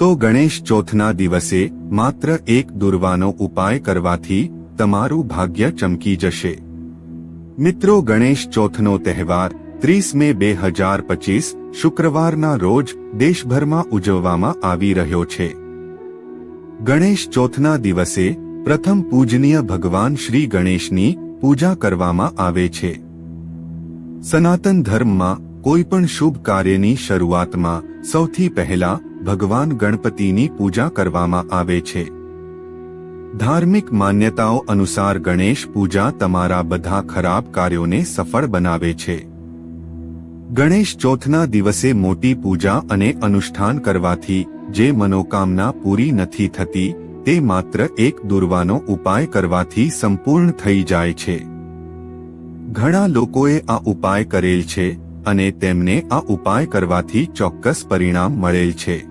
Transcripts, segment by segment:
તો ગણેશ ચોથના દિવસે માત્ર એક દુર્વાનો ઉપાય કરવાથી તમારું ભાગ્ય ચમકી જશે. મિત્રો ગણેશ ચોથનો તહેવાર ત્રીસ મે બે હજાર પચીસ શુક્રવારના રોજ દેશભરમાં ઉજવવામાં આવી રહ્યો છે. ગણેશ ચોથના દિવસે પ્રથમ પૂજનીય ભગવાન શ્રી ગણેશની પૂજા કરવામાં આવે છે. સનાતન ધર્મમાં કોઈ પણ શુભ કાર્યની શરૂઆતમાં સૌથી પહેલા ભગવાન ગણપતિની પૂજા કરવામાં આવે છે. ધાર્મિક માન્યતાઓ અનુસાર ગણેશ પૂજા તમારા બધા ખરાબ કાર્યોને સફળ બનાવે છે. ગણેશ ચોથના દિવસે મોટી પૂજા અને અનુષ્ઠાન કરવાથી જે મનોકામના પૂરી નથી થતી, તે માત્ર એક દુર્વાનો ઉપાય કરવાથી સંપૂર્ણ થઈ જાય છે. ઘણા લોકોએ આ ઉપાય કરેલ છે અને તેમને આ ઉપાય કરવાથી ચોક્કસ પરિણામ મળેલ છે.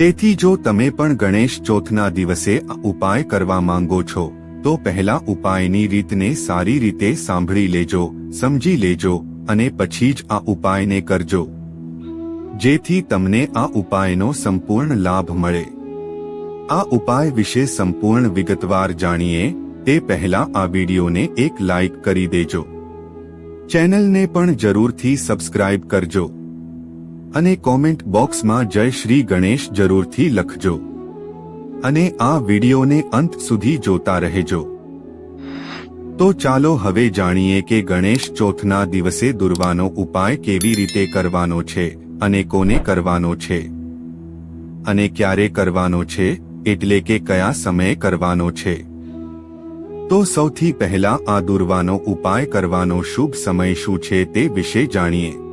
તેથી જો તમે પણ ગણેશ ચોથના દિવસે ઉપાય કરવા માંગો છો, તો પહેલા ઉપાયની રીતને સારી રીતે સાંભળી લેજો, સમજી લેજો, અને પછી જ આ ઉપાયને કરજો. જેથી તમને આ ઉપાયનો સંપૂર્ણ લાભ મળે. આ ઉપાય વિશે સંપૂર્ણ વિગતવાર જાણીએ, તે પહેલા આ વિડીયોને એક લાઇક કરી દેજો. ચેનલને પણ જરૂરથી સબસ્ક્રાઇબ કરજો. અને કોમેન્ટ બોક્સમાં જય શ્રી ગણેશ જરૂરથી લખજો. અને આ વિડીયોને અંત સુધી જોતા રહેજો. તો ચાલો હવે જાણીએ કે ગણેશ ચોથના દિવસે દુર્વાનો ઉપાય કેવી રીતે કરવાનો છે અને કોને કરવાનો છે. અને ક્યારે કરવાનો છે એટલે કે કયા સમયે કરવાનો છે. તો સૌથી પહેલા આ દુર્વાનો ઉપાય કરવાનો શુભ સમય શું છે તે વિશે જાણીએ.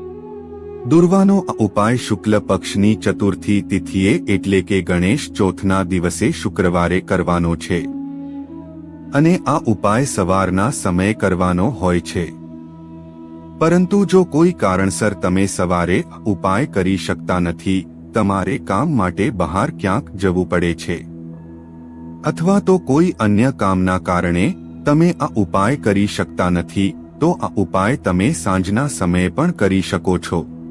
દુર્વાનો ઉપાય શુક્લ પક્ષની ચતુર્થી તિથિએ એટલે કે ગણેશ ચોથના દિવસે શુક્રવારે કરવાનો છે. અને આ ઉપાય સવારના સમયે કરવાનો હોય છે. પરંતુ જો કોઈ કારણસર તમે સવારે ઉપાય કરી શકતા નથી, તમારે કામ માટે બહાર ક્યાંક જવું પડે છે. અથવા તો કોઈ અન્ય કામના કારણે તમે આ ઉપાય કરી શકતા નથી, તો આ ઉપાય તમે સાંજના સમયે પણ કરી શકો છો.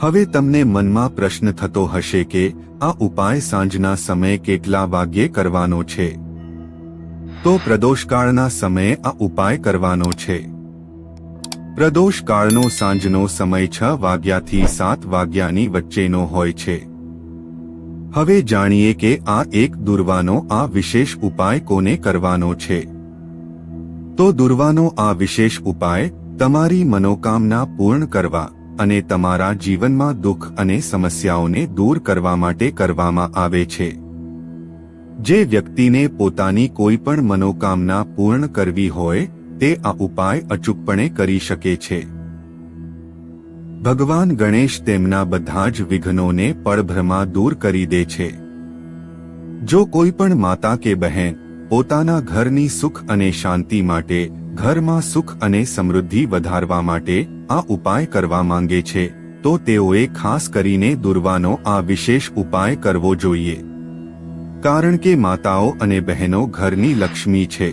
હવે તમને મનમાં પ્રશ્ન થતો હશે કે, આ ઉપાય સાંજના સમયે કેટલા વાગ્યે કરવાનો છે? તો પ્રદોષકાળના સમયે આ ઉપાય કરવાનો છે. પ્રદોષકાળનો સાંજનો સમય છ વાગ્યાથી સાત વાગ્યાની વચ્ચેનો હોય છે. હવે જાણીએ કે આ એક દુર્વાનો આ વિશેષ ઉપાય કોને કરવાનો છે? તો દુર્વાનો આ વિશેષ ઉપાય તમારી મનોકામના પૂર્ણ કરવા અને તમારા જીવનમાં દુઃખ અને સમસ્યાઓને દૂર કરવા માટે કરવામાં આવે છે. જે વ્યક્તિને પોતાની કોઈ પણ મનોકામના પૂર્ણ કરવી હોય, તે આ ઉપાય અચૂકપણે કરી શકે છે. ભગવાન ગણેશ તેમના બધા જ વિઘ્નોને પળભ્રમાં દૂર કરી દે છે. જો કોઈ પણ માતા કે બહેન પોતાના ઘરની સુખ અને શાંતિ માટે, ઘરમાં સુખ અને સમૃદ્ધિ વધારવા માટે આ ઉપાય કરવા માંગે છે, તો તેઓએ ખાસ કરીને દુર્વાનો આ વિશેષ ઉપાય કરવો જોઈએ. કારણ કે માતાઓ અને બહેનો ઘરની લક્ષ્મી છે.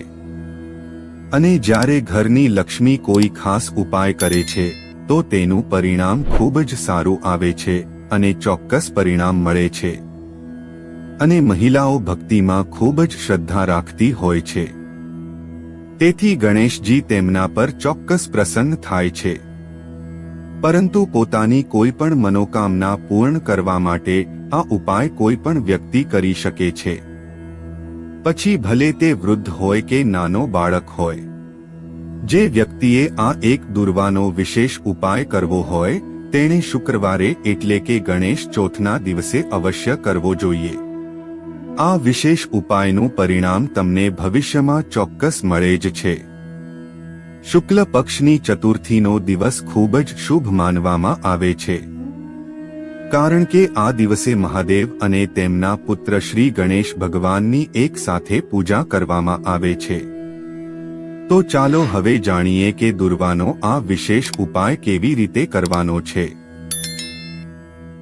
અને જ્યારે ઘરની લક્ષ્મી કોઈ ખાસ ઉપાય કરે છે, તો તેનું પરિણામ ખૂબ જ સારું આવે છે, અને ચોક્કસ પરિણામ મળે છે. અને મહિલાઓ ભક્તિમાં ખૂબ જ શ્રદ્ધા રાખતી હોય છે. તેથી ગણેશજી તેમના પર ચોક્કસ પ્રસન્ન થાય છે. પરંતુ પોતાની કોઈ પણ મનોકામના પૂર્ણ કરવા માટે આ ઉપાય કોઈ પણ વ્યક્તિ કરી શકે છે. પછી ભલે તે વૃદ્ધ હોય કે નાનો બાળક હોય. જે વ્યક્તિએ આ એક દુર્વાનો વિશેષ ઉપાય કરવો હોય, તેણે શુક્રવારે એટલે કે ગણેશ ચોથના દિવસે અવશ્ય કરવો જોઈએ. આ વિશેષ ઉપાયનું પરિણામ તમને ભવિષ્યમાં ચોક્કસ મળે જ છે. શુક્લ પક્ષની ચતુર્થીનો દિવસ ખૂબ જ શુભ માનવામાં આવે છે. કારણ કે આ દિવસે મહાદેવ અને તેમના પુત્ર શ્રી ગણેશ ભગવાનની એક સાથે પૂજા કરવામાં આવે છે. તો ચાલો હવે જાણીએ કે દુર્વાનો આ વિશેષ ઉપાય કેવી રીતે કરવાનો છે.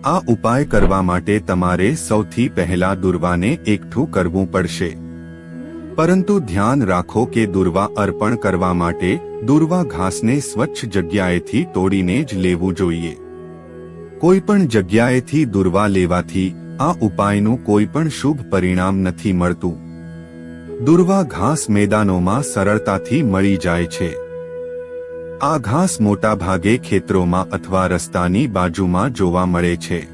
આ ઉપાય કરવા માટે તમારે સૌથી પહેલા દુર્વાને એકઠું કરવું પડશે. પરંતુ ધ્યાન રાખો કે દુર્વા અર્પણ કરવા માટે દુર્વા ઘાસને સ્વચ્છ જગ્યાએથી તોડીને જ લેવું જોઈએ. કોઈપણ જગ્યાએથી દુર્વા લેવાથી આ ઉપાયનું કોઈ પણ શુભ પરિણામ નથી મળતું. દુર્વા ઘાસ મેદાનોમાં સરળતાથી મળી જાય છે. આ ઘાસ મોટાભાગે ખેતરોમાં અથવા રસ્તાની બાજુમાં જોવા મળે છે.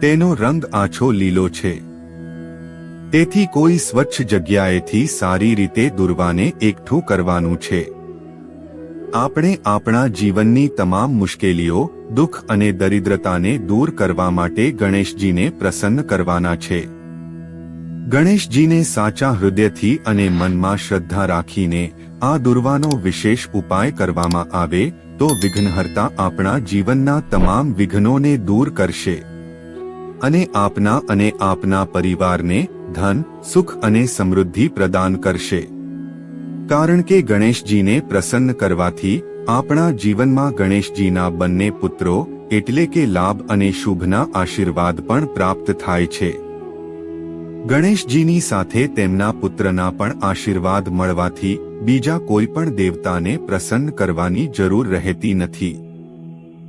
તેનો રંગ આછો લીલો છે. તેથી કોઈ સ્વચ્છ જગ્યાએથી સારી રીતે દુર્વાને એકઠું કરવાનું છે. આપણે આપણા જીવનની તમામ મુશ્કેલીઓ, દુઃખ અને દરિદ્રતાને દૂર કરવા માટે ગણેશજીને પ્રસન્ન કરવાના છે. ગણેશજીને સાચા હૃદયથી અને મનમાં શ્રદ્ધા રાખીને આ દુર્વાનો વિશેષ ઉપાય કરવામાં આવે, તો વિઘ્નહર્તા આપણા જીવનના તમામ વિઘ્નોને દૂર કરશે. અને આપના અને આપના પરિવારને ધન, સુખ અને સમૃદ્ધિ પ્રદાન કરશે. કારણ કે ગણેશજીને પ્રસન્ન કરવાથી આપણા જીવનમાં ગણેશજીના બંને પુત્રો, એટલે કે લાભ અને શુભના આશીર્વાદ પણ પ્રાપ્ત થાય છે. ગણેશજીની સાથે તેમના પુત્રના પણ આશીર્વાદ મળવાથી બીજા કોઈ પણ દેવતાને પ્રસન્ન કરવાની જરૂર રહેતી નથી.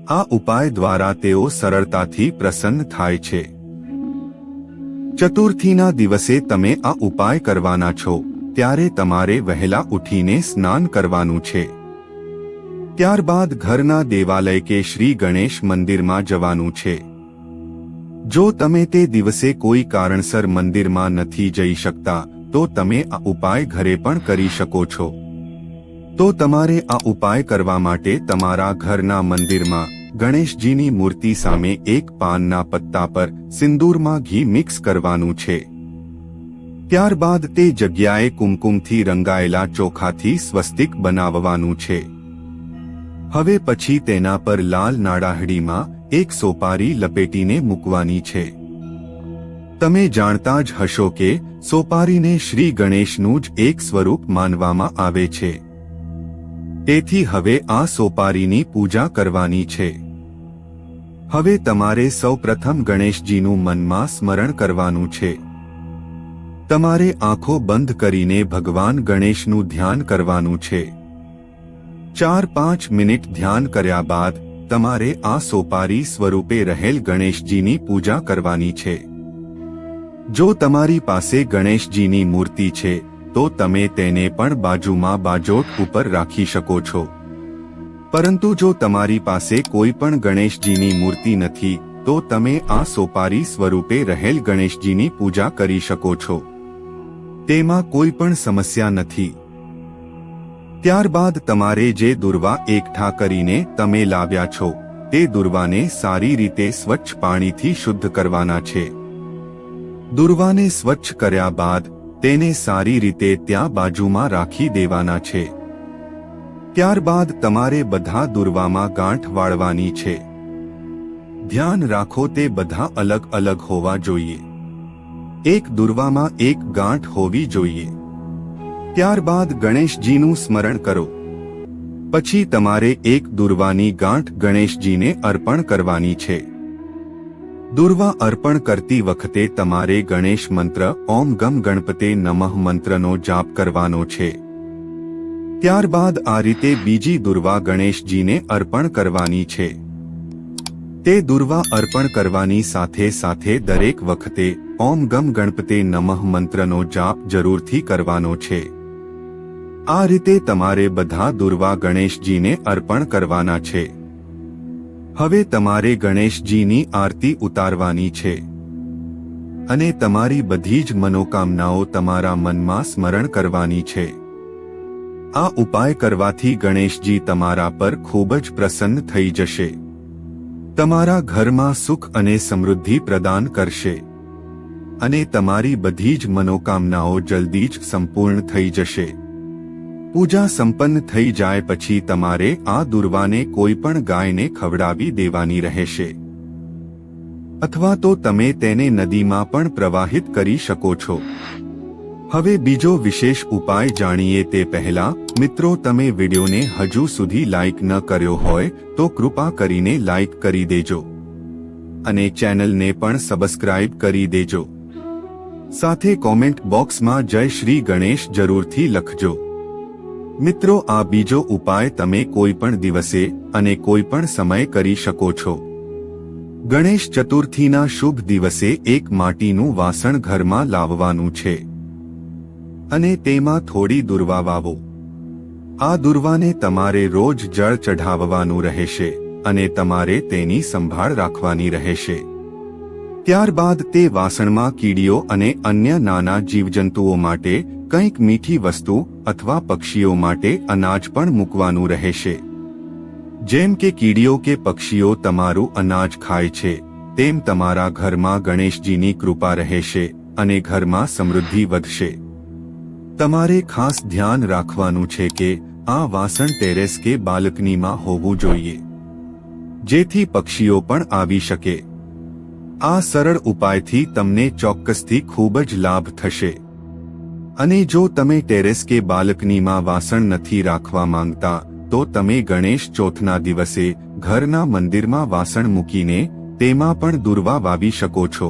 આ ઉપાય દ્વારા તેઓ સરળતાથી પ્રસન્ન થાય છે. ચતુર્થીના દિવસે તમે આ ઉપાય કરવાના છો, ત્યારે તમારે વહેલા ઉઠીને સ્નાન કરવાનું છે. ત્યારબાદ ઘરના દેવાલય કે શ્રી ગણેશ મંદિરમાં જવાનું છે. જો તમે તે દિવસે કોઈ કારણસર મંદિરમાં નથી જઈ શકતા તો તમે આ ઉપાય ઘરે પણ કરી શકો છો. તો તમારે આ ઉપાય કરવા માટે તમારા ઘરના મંદિરમાં ગણેશજીની મૂર્તિ સામે એક પાનના પત્તા પર સિંદૂરમાં ઘી મિક્સ કરવાનું છે. ત્યારબાદ તે જગ્યાએ કુમકુમથી રંગાયેલા ચોખાથી સ્વસ્તિક બનાવવાનું છે. હવે પછી તેના પર લાલ નાડાહડીમાં એક સોપારી લપેટીને મૂકવાની છે. તમે જાણતા જ હશો કે સોપારીને શ્રી ગણેશનું જ એક સ્વરૂપ માનવામાં આવે છે. તેથી હવે આ સોપારીની પૂજા કરવાની છે. હવે તમારે સૌપ્રથમ ગણેશજીનું મનમાં સ્મરણ કરવાનું છે. તમારે આંખો બંધ કરીને ભગવાન ગણેશનું ધ્યાન કરવાનું છે. ચાર પાંચ મિનિટ ધ્યાન કર્યા બાદ તમારે આ સોપારી સ્વરૂપે રહેલ ગણેશજીની પૂજા કરવાની છે. જો તમારી પાસે ગણેશજીની મૂર્તિ છે, તો તમે તેને પણ બાજુમાં બાજોટ ઉપર રાખી શકો છો. પરંતુ જો તમારી પાસે કોઈ પણ ગણેશજીની મૂર્તિ નથી, તો તમે આ સોપારી સ્વરૂપે રહેલ ગણેશજીની પૂજા કરી શકો છો. તેમાં કોઈ પણ સમસ્યા નથી. ત્યારબાદ તમારે જે દુર્વા એકઠા કરીને તમે લાવ્યા છો, તે દુર્વાને સારી રીતે સ્વચ્છ પાણીથી શુદ્ધ કરવાના છે. દુર્વાને સ્વચ્છ કર્યા બાદ તેને સારી રીતે ત્યાં બાજુમાં રાખી દેવાના છે. ત્યારબાદ તમારે બધા દુર્વામાં ગાંઠ વાળવાની છે. ધ્યાન રાખો તે બધા અલગ અલગ હોવા જોઈએ. એક દુર્વામાં એક ગાંઠ હોવી જોઈએ. ત્યારબાદ ગણેશજીનું સ્મરણ કરો. પછી તમારે એક દુર્વાની ગાંઠ ગણેશજીને અર્પણ કરવાની છે. દુર્વા અર્પણ કરતી વખતે તમારે ગણેશ મંત્ર, ઓમ ગમ ગણપતે નમઃ મંત્રનો જાપ કરવાનો છે. ત્યારબાદ આ રીતે બીજી દુર્વા ગણેશજીને અર્પણ કરવાની છે. તે દુર્વા અર્પણ કરવાની સાથે સાથે દરેક વખતે ઓમ ગમ ગણપતે નમઃ મંત્રનો જાપ જરૂરથી કરવાનો છે. આ રીતે તમારે બધા દુર્વા ગણેશજીને અર્પણ કરવાના છે. હવે તમારે ગણેશજીની આરતી ઉતારવાની છે. અને તમારી બધી જ મનોકામનાઓ તમારા મનમાં સ્મરણ કરવાની છે. આ ઉપાય કરવાથી ગણેશજી તમારા પર ખૂબ જ પ્રસન્ન થઈ જશે. તમારા ઘરમાં સુખ અને સમૃદ્ધિ પ્રદાન કરશે. અને તમારી બધી જ મનોકામનાઓ જલ્દી જ સંપૂર્ણ થઈ જશે. પૂજા સંપન્ન થઈ જાય પછી તમારે આ દુર્વાને કોઈ પણ ગાયને ખવડાવી દેવાની રહેશે. અથવા તો તમે તેને નદીમાં પણ પ્રવાહિત કરી શકો છો. હવે બીજો વિશેષ ઉપાય જાણીએ તે પહેલા, મિત્રો તમે વિડીયોને હજુ સુધી લાઇક ન કર્યો હોય, તો કૃપા કરીને લાઇક કરી દેજો. અને ચેનલને પણ સબસ્ક્રાઇબ કરી દેજો. સાથે કોમેન્ટ બોક્સમાં જય શ્રી ગણેશ જરૂરથી લખજો. મિત્રો, આ બીજો ઉપાય તમે કોઈ પણ દિવસે અને કોઈ પણ સમય કરી શકો છો. ગણેશ ચતુર્થીના શુભ દિવસે એક માટીનું વાસણ ઘરમાં લાવવાનું છે. અને તેમાં થોડી દુર્વા વાવો આ દુર્વાને તમારે રોજ જળ ચઢાવવાનું રહેશે અને તમારે તેની સંભાળ રાખવાની રહેશે. ત્યારબાદ તે વાસણમાં કીડીઓ અને અન્ય નાના જીવજંતુઓ માટે કંઈક મીઠી વસ્તુ અથવા પક્ષીઓ માટે અનાજ પણ મૂકવાનું રહેશે. જેમ કે કીડીઓ કે પક્ષીઓ તમારું અનાજ ખાય છે, તેમ તમારા ઘરમાં ગણેશજીની કૃપા રહેશે અને ઘરમાં સમૃદ્ધિ વધશે. તમારે ખાસ ધ્યાન રાખવાનું છે કે આ વાસણ ટેરેસ કે બાલ્કનીમાં હોવું જોઈએ. જેથી પક્ષીઓ પણ આવી શકે. આ સરળ ઉપાયથી તમને ચોક્કસથી ખૂબ જ લાભ થશે. અને જો તમે ટેરેસ કે બાલ્કનીમાં વાસણ નથી રાખવા માંગતા, તો તમે ગણેશ ચોથના દિવસે ઘરના મંદિરમાં વાસણ મૂકીને તેમાં પણ દુર્વા વાવી શકો છો.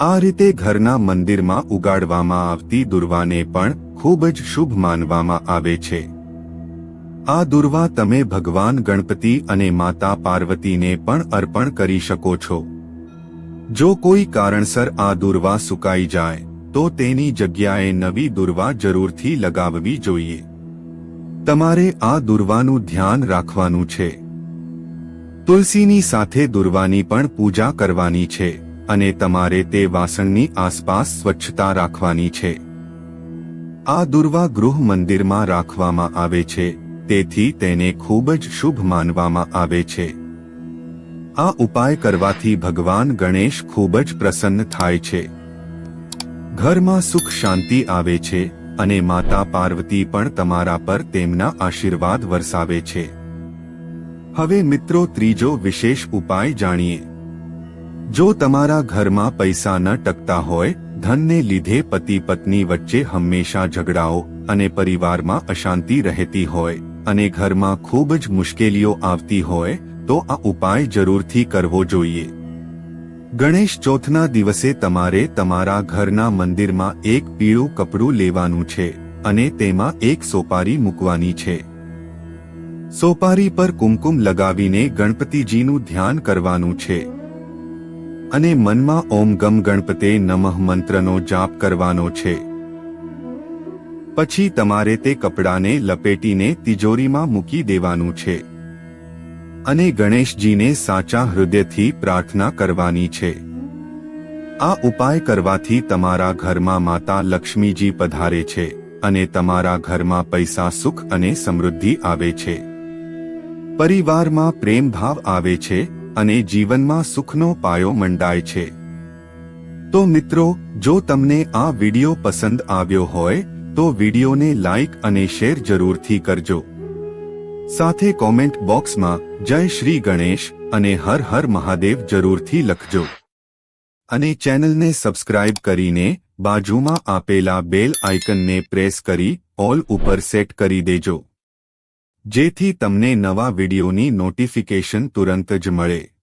આ રીતે ઘરના મંદિરમાં ઉગાડવામાં આવતી દુર્વાને પણ ખૂબ જ શુભ માનવામાં આવે છે. આ દુર્વા તમે ભગવાન ગણપતિ અને માતા પાર્વતીને પણ અર્પણ કરી શકો છો. જો કોઈ કારણસર આ દુર્વા સુકાઈ જાય તો તેની જગ્યાએ નવી દુર્વા જરૂરથી લગાવવી જોઈએ. તમારે આ દુર્વાનું ધ્યાન રાખવાનું છે. તુલસીની સાથે દુર્વાની પણ પૂજા કરવાની છે અને તમારે તે વાસણની આસપાસ સ્વચ્છતા રાખવાની છે. આ દુર્વા ગૃહ મંદિરમાં રાખવામાં આવે છે, તેથી તેને ખૂબ જ શુભ માનવામાં આવે છે. આ ઉપાય કરવાથી ભગવાન ગણેશ ખૂબ જ પ્રસન્ન થાય છે. ઘરમાં સુખ શાંતિ આવે છે અને માતા પાર્વતી પણ તમારા પર તેમના આશીર્વાદ વરસાવે છે. હવે મિત્રો ત્રીજો વિશેષ ઉપાય જાણીએ. જો તમારા ઘરમાં પૈસા ન ટકતા હોય, ધનને લીધે પતિ પત્ની વચ્ચે હંમેશા ઝઘડાઓ અને પરિવારમાં અશાંતિ રહેતી હોય અને ઘરમાં ખૂબ જ મુશ્કેલીઓ આવતી હોય, તો આ ઉપાય જરૂરથી કરવો જોઈએ. ગણેશ ચોથના દિવસે તમારે તમારા ઘરના મંદિરમાં એક પીળું કપડું લેવાનું છે અને તેમાં એક સોપારી મૂકવાની છે. સોપારી પર કુમકુમ લગાવીને ગણપતિજીનું ધ્યાન કરવાનું છે. અને મનમાં ઓમ ગમ ગણપતે નમઃ મંત્રનો જાપ કરવાનો છે. પછી તમારે તે કપડાને લપેટીને તિજોરીમાં મૂકી દેવાનું છે. અને ગણેશજીને સાચા હૃદયથી પ્રાર્થના કરવાની છે. આ ઉપાય કરવાથી તમારા ઘરમાં માતા લક્ષ્મીજી પધારે છે અને તમારા ઘરમાં પૈસા સુખ અને સમૃદ્ધિ આવે છે. પરિવારમાં પ્રેમ ભાવ આવે છે અને જીવનમાં સુખનો પાયો મંડાય છે. તો મિત્રો, જો તમને આ વિડિયો પસંદ આવ્યો હોય, તો વિડીયોને લાઇક અને શેર જરૂરથી કરજો. સાથે કોમેન્ટ બોક્સમાં જય શ્રી ગણેશ અને હર હર મહાદેવ જરૂરથી લખજો. અને ચેનલને સબસ્ક્રાઇબ કરીને, બાજુમાં આપેલા બેલ આઇકનને પ્રેસ કરી ઓલ ઉપર સેટ કરી દેજો. જેથી તમને નવા વિડીયોની નોટિફિકેશન તુરંત જ મળે.